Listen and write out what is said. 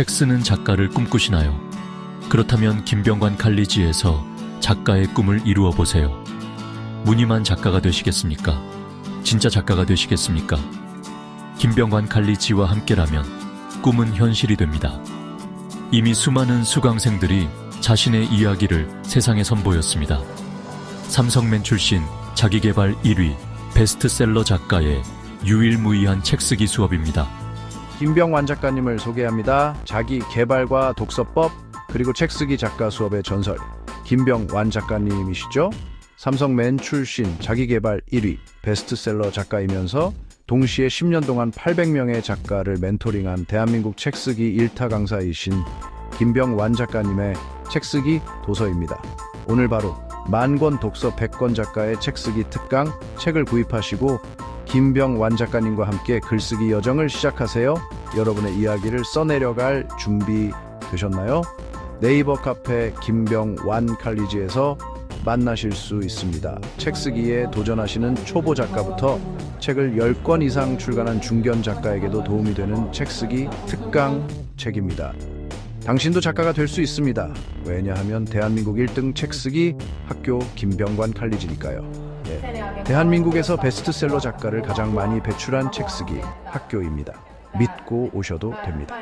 책 쓰는 작가를 꿈꾸시나요? 그렇다면 김병관 칼리지에서 작가의 꿈을 이루어 보세요. 무늬만 작가가 되시겠습니까? 진짜 작가가 되시겠습니까? 김병관 칼리지와 함께라면 꿈은 현실이 됩니다. 이미 수많은 수강생들이 자신의 이야기를 세상에 선보였습니다. 삼성맨 출신 자기개발 1위 베스트셀러 작가의 유일무이한 책쓰기 수업입니다. 김병완 작가님을 소개합니다. 자기 개발과 독서법 그리고 책 쓰기 작가 수업의 전설 김병완 작가님이시죠? 삼성맨 출신 자기 개발 1위 베스트셀러 작가이면서 동시에 10년 동안 800명의 작가를 멘토링한 대한민국 책쓰기 1타 강사이신 김병완 작가님의 책쓰기 도서입니다. 오늘 바로 만권 독서 100권 작가의 책쓰기 특강 책을 구입하시고 김병완 작가님과 함께 글쓰기 여정을 시작하세요. 여러분의 이야기를 써내려갈 준비 되셨나요? 네이버 카페 김병완 칼리지에서 만나실 수 있습니다. 책 쓰기에 도전하시는 초보 작가부터 책을 10권 이상 출간한 중견 작가에게도 도움이 되는 책 쓰기 특강 책입니다. 당신도 작가가 될 수 있습니다. 왜냐하면 대한민국 1등 책 쓰기 학교 김병관 칼리지니까요. 예. 대한민국에서 베스트셀러 작가를 가장 많이 배출한 책 쓰기 학교입니다. 믿고 오셔도 됩니다.